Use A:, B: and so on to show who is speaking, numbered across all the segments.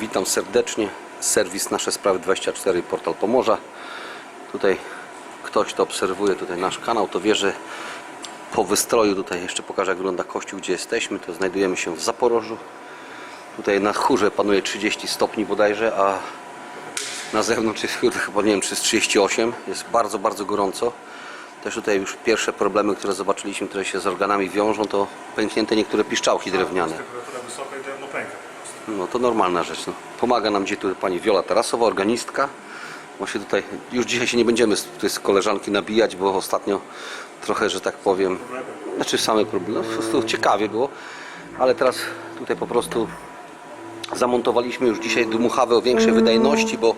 A: Witam serdecznie. Serwis Nasze Sprawy 24 Portal Pomorza. Tutaj ktoś, kto obserwuje tutaj nasz kanał, to wie, że po wystroju tutaj jeszcze pokażę jak wygląda kościół, gdzie jesteśmy. To znajdujemy się w Zaporożu. Tutaj na chórze panuje 30 stopni bodajże, a na zewnątrz jest chyba nie wiem, czy jest 38. Jest bardzo, bardzo gorąco. Też tutaj już pierwsze problemy, które zobaczyliśmy, które się z organami wiążą, to pęknięte niektóre piszczałki drewniane.
B: Temperatura wysoka i pęka.
A: No to normalna rzecz. No. Pomaga nam gdzie tu pani Wiola Tarasowa, organistka. Się tutaj, już dzisiaj się nie będziemy z, tutaj z koleżanki nabijać, bo ostatnio trochę, że tak powiem, znaczy same problemy, no, po prostu ciekawie było, ale teraz tutaj po prostu zamontowaliśmy już dzisiaj dmuchawę o większej wydajności, bo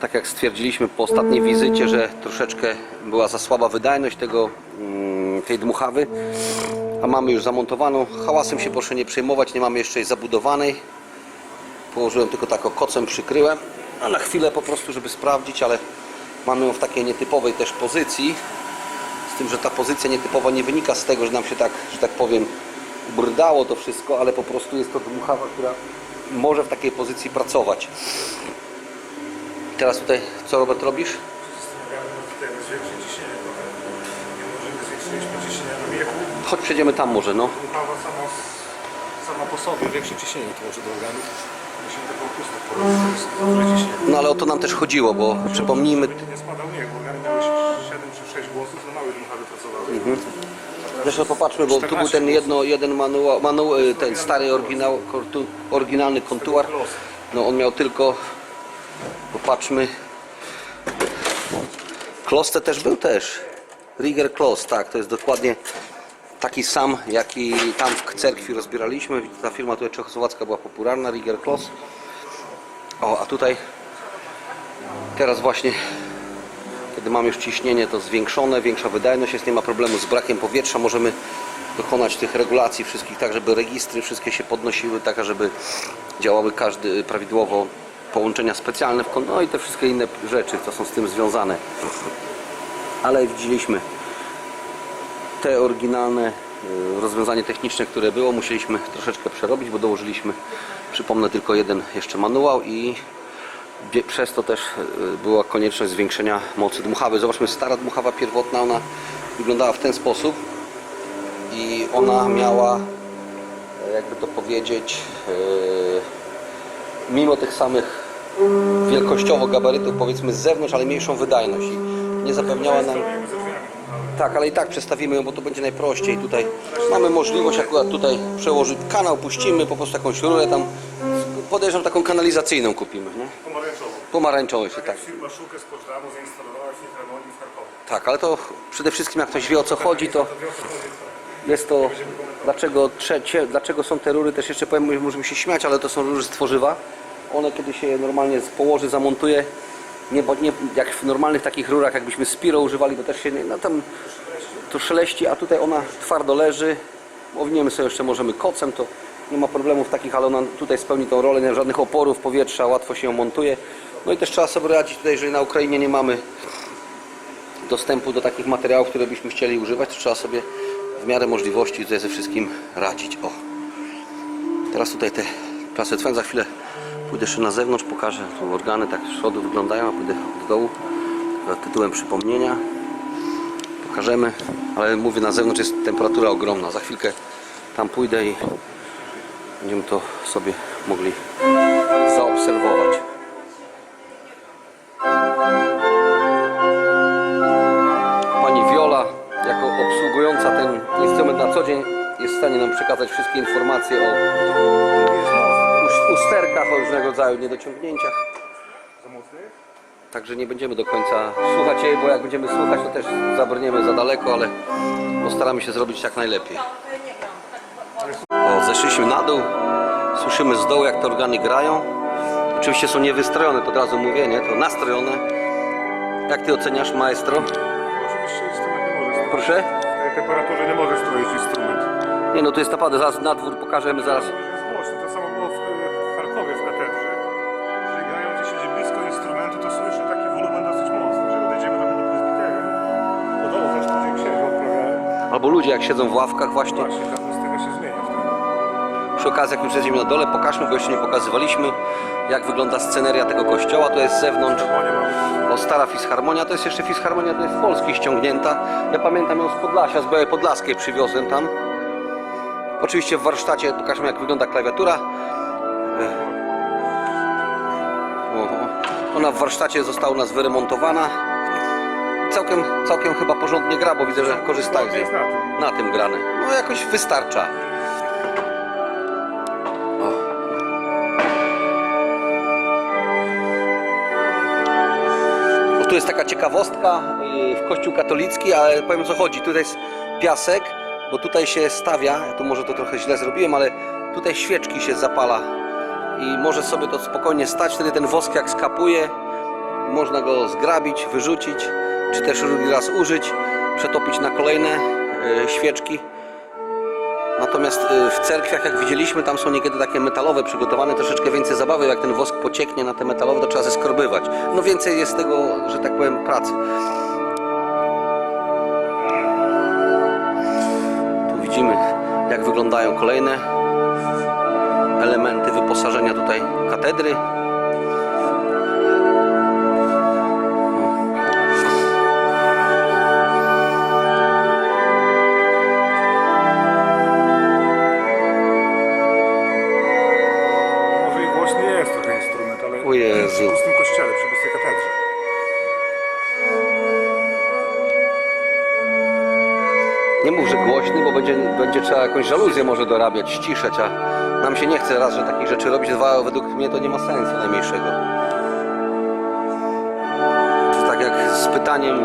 A: tak jak stwierdziliśmy po ostatniej wizycie, że troszeczkę była za słaba wydajność tego, mm, tej dmuchawy, a mamy już zamontowaną. Hałasem się proszę nie przejmować, nie mamy jeszcze jej zabudowanej. Położyłem tylko tak o kocem, przykryłem, a na chwilę po prostu, żeby sprawdzić, ale mamy ją w takiej nietypowej też pozycji. Z tym, że ta pozycja nietypowa nie wynika z tego, że nam się tak, że tak powiem, brdało to wszystko, ale po prostu jest to dmuchawa, która może w takiej pozycji pracować. Teraz tutaj, co Robert robisz
B: się tutaj na zwiększyć ciśnienie trochę. Nie możemy zwiększyliśmy ciśnienia na wieku.
A: Chodź przejdziemy tam może, no.
B: Dmuchawa sama, sama po sobie większe ciśnienie tworzy do organów. Musimy taką duże ciśnienie.
A: No ale o to nam też chodziło, bo przypomnijmy,
B: nie spadał nie, bo organy miały 7 czy 6 głosów, to małe dmuchawy pracowały.
A: Zresztą popatrzmy, bo tu był ten jedno, jeden manuał, y, ten stary oryginał, oryginalny kontuar. No on miał tylko, popatrzmy, Kloste też był też. Rieger Klos, tak, to jest dokładnie taki sam, jaki tam w cerkwi rozbieraliśmy. Ta firma tutaj czechosłowacka była popularna, Rieger Klos. O, a tutaj teraz właśnie kiedy mamy już ciśnienie to zwiększone, większa wydajność jest, nie ma problemu z brakiem powietrza, możemy dokonać tych regulacji wszystkich tak, żeby registry wszystkie się podnosiły, tak, żeby działały każdy prawidłowo połączenia specjalne, w no i te wszystkie inne rzeczy, co są z tym związane. Ale widzieliśmy te oryginalne y, rozwiązanie techniczne, które było, musieliśmy troszeczkę przerobić, bo dołożyliśmy, przypomnę, tylko jeden jeszcze manuał i Przez to też y, była konieczność zwiększenia mocy dmuchawy. Zobaczmy, stara dmuchawa pierwotna, ona wyglądała w ten sposób i ona miała, e, jakby to powiedzieć, e, mimo tych samych wielkościowo gabarytów, powiedzmy z zewnątrz, ale mniejszą wydajność i nie zapewniała nam... Tak, ale i tak przestawimy ją, bo to będzie najprościej. Tutaj mamy możliwość akurat tutaj przełożyć kanał, puścimy po prostu jakąś rurę tam, podejrzewam taką kanalizacyjną kupimy, nie?
B: Pomarańczowo.
A: Pomarańczowy się, tak.
B: Firma Szukę z Poczdamy zainstalowała w Charkowie.
A: Tak, ale to przede wszystkim jak ktoś wie o co chodzi, to
B: tak.
A: jest to dlaczego, trzecie, dlaczego są te rury, też jeszcze powiem, możemy się śmiać, ale to są rury z tworzywa. One kiedy się je normalnie położy, zamontuje, nie, bo nie, jak w normalnych takich rurach, jakbyśmy Spiro używali, to też się, nie- no tam to szeleści, a tutaj ona twardo leży. Owiniemy sobie jeszcze możemy kocem, to nie ma problemów takich, ale ona tutaj spełni tą rolę, nie ma żadnych oporów powietrza, łatwo się ją montuje. No i też trzeba sobie radzić tutaj, że na Ukrainie nie mamy dostępu do takich materiałów, które byśmy chcieli używać, to trzeba sobie w miarę możliwości tutaj ze wszystkim radzić. O. Teraz tutaj te twen, za chwilę pójdę jeszcze na zewnątrz, pokażę tu organy tak z przodu wyglądają, a pójdę od dołu tytułem przypomnienia. Pokażemy, ale mówię na zewnątrz jest temperatura ogromna. Za chwilkę tam pójdę i będziemy to sobie mogli zaobserwować. Pani Wiola, jako obsługująca ten instrument na co dzień, jest w stanie nam przekazać wszystkie informacje o us- usterkach, o różnego rodzaju niedociągnięciach.
B: Za mocny?
A: Także nie będziemy do końca słuchać jej, bo jak będziemy słuchać, to też zabrniemy za daleko, ale postaramy się zrobić jak najlepiej. O, zeszliśmy na dół, słyszymy z dołu, jak te organy grają. Oczywiście są niewystrojone, to od razu mówię, nie? To nastrojone. Jak ty oceniasz, maestro?
B: Oczywiście instrument nie może.
A: Proszę?
B: W tej temperaturze nie może stroić instrument.
A: Nie no, to jest naprawdę, zaraz na dwór pokażemy, zaraz. Albo ludzie jak siedzą w ławkach właśnie
B: właśnie ta akustyka się zmienia
A: przy okazji, jak już jesteśmy na dole, pokażmy, bo jeszcze nie pokazywaliśmy, jak wygląda sceneria tego kościoła. To jest z zewnątrz o stara fisharmonia. To jest jeszcze fisharmonia, to jest z Polski ściągnięta. Ja pamiętam ją z Podlasia, z Białej Podlaskiej przywiozłem tam. Oczywiście w warsztacie pokażmy, jak wygląda klawiatura. Oho. Ona w warsztacie została u nas wyremontowana. Całkiem, całkiem chyba porządnie gra, bo widzę, że korzystają
B: jest na tym.
A: Na tym grane. No jakoś wystarcza. O. Tu jest taka ciekawostka yy, w kościół katolicki, ale powiem o co chodzi. Tutaj jest piasek, bo tutaj się stawia, ja tu może to trochę źle zrobiłem, ale tutaj świeczki się zapala i może sobie to spokojnie stać, wtedy ten wosk jak skapuje, można go zgrabić, wyrzucić, czy też drugi raz użyć, przetopić na kolejne e, świeczki. Natomiast e, w cerkwiach, jak widzieliśmy, tam są niekiedy takie metalowe przygotowane, troszeczkę więcej zabawy, jak ten wosk pocieknie na te metalowe, to trzeba zeskorbywać. No więcej jest tego, że tak powiem, pracy. Tu widzimy, jak wyglądają kolejne elementy wyposażenia tutaj katedry. Nie mów, że głośny, bo będzie, będzie trzeba jakąś żaluzję może dorabiać, ściszać, a nam się nie chce raz, że takich rzeczy robić, dwa, według mnie to nie ma sensu najmniejszego. To tak jak z pytaniem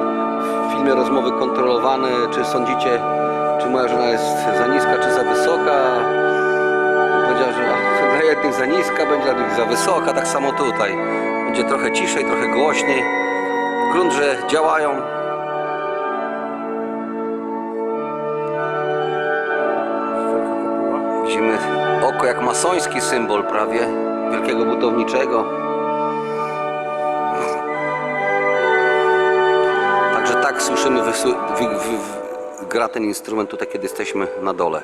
A: w filmie Rozmowy Kontrolowane, czy sądzicie, czy moja żona jest za niska, czy za wysoka? Powiedział, że dla jednych za niska, będzie dla drugich za wysoka, tak samo tutaj. Będzie trochę ciszej, trochę głośniej. Grunt, że działają, Widzimy oko jak masoński symbol prawie wielkiego budowniczego. Także tak słyszymy wysu- wy- wy- wy- gra ten instrument tutaj, kiedy jesteśmy na dole.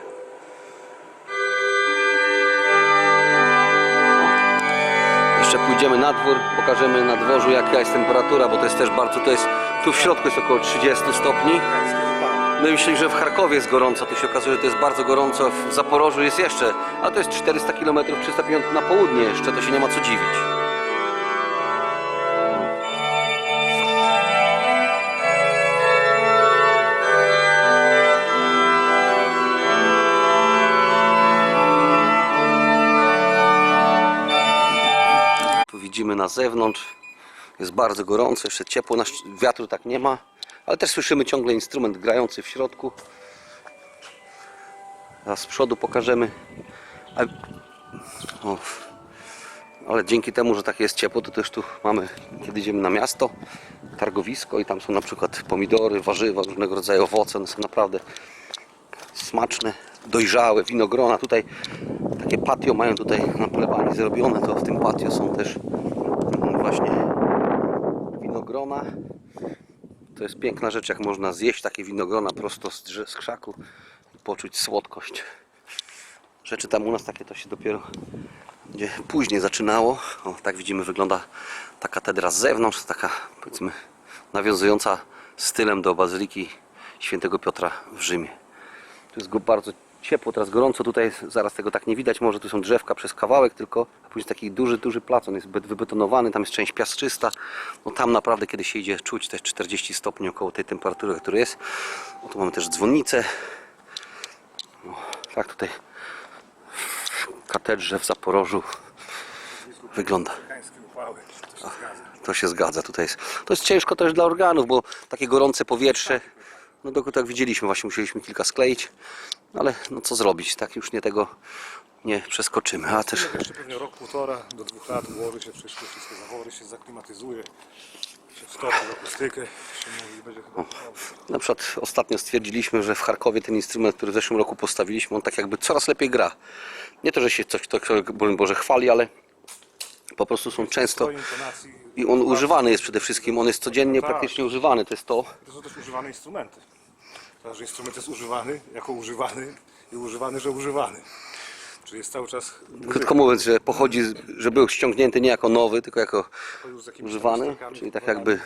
A: Jeszcze pójdziemy na dwór, pokażemy na dworzu jaka jest temperatura, bo to jest też bardzo, to jest, tu w środku jest około 30 stopni. Myśleli, że w Charkowie jest gorąco, tu się okazuje, że to jest bardzo gorąco, w Zaporożu jest jeszcze, a to jest 400 km, 350 na południe jeszcze, to się nie ma co dziwić. Tu widzimy na zewnątrz, jest bardzo gorąco, jeszcze ciepło, wiatru tak nie ma, ale też słyszymy ciągle instrument grający w środku. Zaraz z przodu pokażemy. A- O. Ale dzięki temu, że tak jest ciepło, to też tu mamy, kiedy idziemy na miasto, targowisko i tam są na przykład pomidory, warzywa, różnego rodzaju owoce, one są naprawdę smaczne, dojrzałe, winogrona. Tutaj takie patio mają tutaj na plebanii zrobione, to w tym patio są też właśnie winogrona. To jest piękna rzecz, jak można zjeść takie winogrona prosto z, z krzaku i poczuć słodkość. Rzeczy tam u nas takie to się dopiero będzie później zaczynało. O, tak widzimy wygląda ta katedra z zewnątrz, taka powiedzmy nawiązująca stylem do bazyliki świętego Piotra w Rzymie. Tu jest go bardzo ciepło, teraz gorąco, tutaj zaraz tego tak nie widać, może tu są drzewka przez kawałek tylko, a później taki duży, duży plac, on jest be- wybetonowany, tam jest część piaszczysta, no tam naprawdę kiedy się idzie czuć te 40 stopni około tej temperatury, która jest. O, tu mamy też dzwonnicę. O, tak tutaj w katedrze w Zaporożu wygląda.
B: To się zgadza.
A: To tutaj jest. To jest ciężko też dla organów, bo takie gorące powietrze, no dokąd tak widzieliśmy, właśnie musieliśmy kilka skleić, ale no co zrobić, tak już nie tego nie przeskoczymy, a też
B: Jeszcze pewnie rok, półtora do dwóch lat ułoży się wszystko, wszystkie zawory się zaklimatyzuje, się wtopi w akustykę, się mówi, będzie chyba
A: na przykład ostatnio stwierdziliśmy, że w Charkowie ten instrument, który w zeszłym roku postawiliśmy, on tak jakby coraz lepiej gra. Nie to, że się coś, to, broń Boże, chwali, ale po prostu są często i on używany jest przede wszystkim, on jest codziennie praktycznie używany, to jest to.
B: To są też używane instrumenty. To, że instrument jest używany jako używany i używany, że używany. Czyli jest cały czas
A: Krótko mówiąc, że pochodzi, z- że był ściągnięty nie jako nowy, tylko jako
B: z jakimiś
A: używany, czyli tak jakby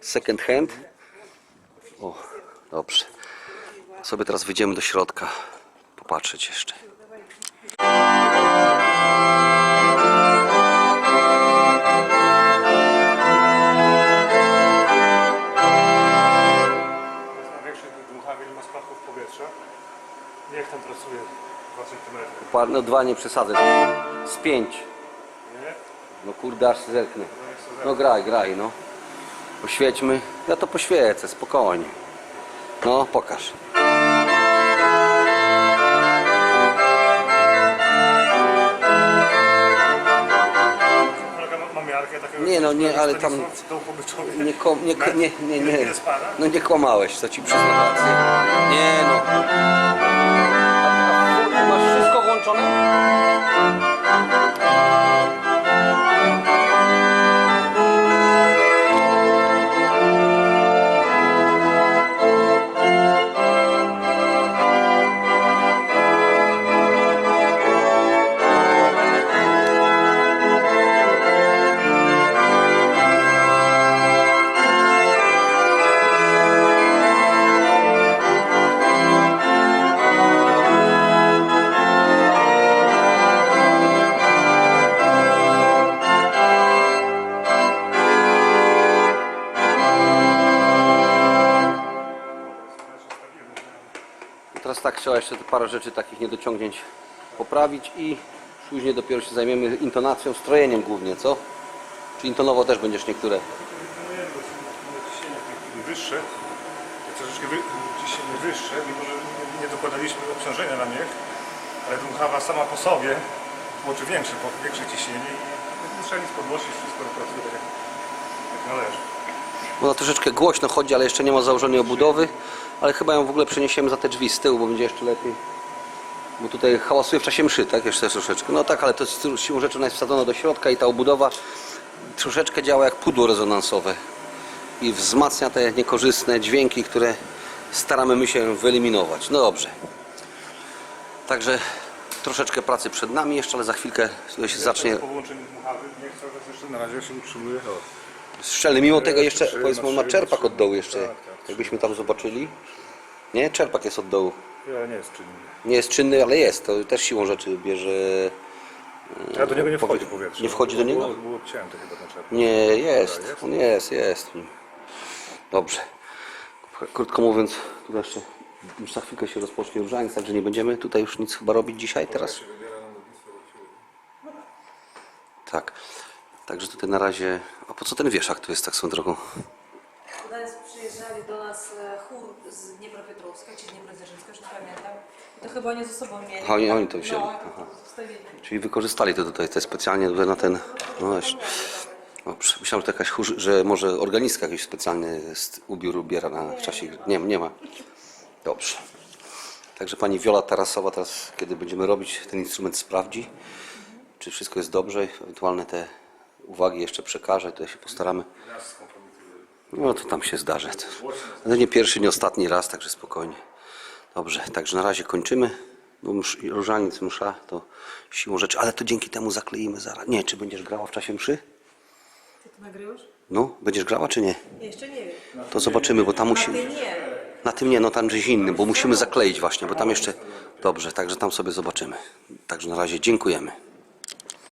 A: second hand. O, dobrze. Sobie teraz wyjdziemy do środka, popatrzeć jeszcze.
B: Pracuje 2 cm.
A: Pa- No dwa nie przesadzę, z pięć.
B: Nie?
A: No kurde, aż zerknę.
B: No
A: No graj, graj, no. Poświećmy. Ja to poświecę, spokojnie. No, pokaż.
B: Kolega ma, ma miarkę takiego...
A: Nie, no, nie, ale tam-
B: dołku człowiek.
A: Nie, ko- nie, ko- nie, nie, nie.
B: Spada?
A: No nie kłamałeś, to ci przyznam rację. Nie no. Trzeba jeszcze parę rzeczy takich niedociągnięć poprawić i później dopiero się zajmiemy intonacją, strojeniem głównie, co? Czy intonowo też będziesz niektóre?
B: Wyższe. Troszeczkę wy, ciśnienie wyższe, mimo że nie, dokładaliśmy obciążenia na niech, ale dmuchawa sama po sobie tłoczy większe, większe ciśnienie i nie trzeba nic podnosić, wszystko pracuje tak jak, jak należy.
A: Ona troszeczkę głośno chodzi, ale jeszcze nie ma założonej obudowy, ale chyba ją w ogóle przeniesiemy za te drzwi z tyłu, bo będzie jeszcze lepiej. Bo tutaj hałasuje w czasie mszy, tak? Jeszcze troszeczkę. No tak, ale to jest siłą rzeczy ona jest wsadzona do środka i ta obudowa troszeczkę działa jak pudło rezonansowe i wzmacnia te niekorzystne dźwięki, które staramy my się wyeliminować. No dobrze. Także troszeczkę pracy przed nami jeszcze, ale za chwilkę się zacznie. Szczelny, mimo tego jeszcze, powiedzmy, on ma czerpak od dołu jeszcze,
B: tak,
A: jakbyśmy tam zobaczyli. Nie, czerpak jest od dołu.
B: Ja nie jest czynny.
A: Nie jest czynny, ale jest, to też siłą rzeczy bierze...
B: A do niego nie
A: Powie-
B: wchodzi powietrze.
A: nie wchodzi do niego?
B: Było, było obcięte chyba.
A: Nie, jest,
B: jest?
A: on jest, jest. Dobrze. Krótko mówiąc, tu jeszcze już za chwilkę się rozpocznie różaniec, także nie będziemy tutaj już nic chyba robić dzisiaj, teraz. Tak. Także tutaj na razie... A po co ten wieszak tu jest tak swoją drogą
C: do nas e, chór z Krakowska czy Dnieprodzeżycka, już pamiętam. To chyba oni ze sobą mieli.
A: A oni, oni to wzięli.
C: No,
A: Aha. Czyli wykorzystali to tutaj te specjalnie na ten. No właśnie. No, myślałem, że, to jakaś chórz, że może organistka jakiś specjalny st- ubiór ubiera na w czasie. Nie, nie ma. Dobrze. Także pani Wiola Tarasowa teraz, kiedy będziemy robić, ten instrument sprawdzi, czy wszystko jest dobrze. Ewentualne te uwagi jeszcze przekaże, to się postaramy. Raz no to tam się zdarzy. To nie pierwszy, nie ostatni raz, także spokojnie. Dobrze, także na razie kończymy. Bo msz, różaniec, msza to siłą rzeczy, ale to dzięki temu zakleimy zaraz. Nie, czy będziesz grała w czasie mszy?
C: Ty to nagrywasz?
A: No, będziesz grała czy nie?
C: Ja jeszcze nie wiem.
A: To zobaczymy, bo tam
C: A
A: musi.
C: ty nie.
A: Na tym nie, no tam gdzieś innym, bo musimy zakleić właśnie, bo tam jeszcze. Dobrze, także tam sobie zobaczymy. Także na razie dziękujemy.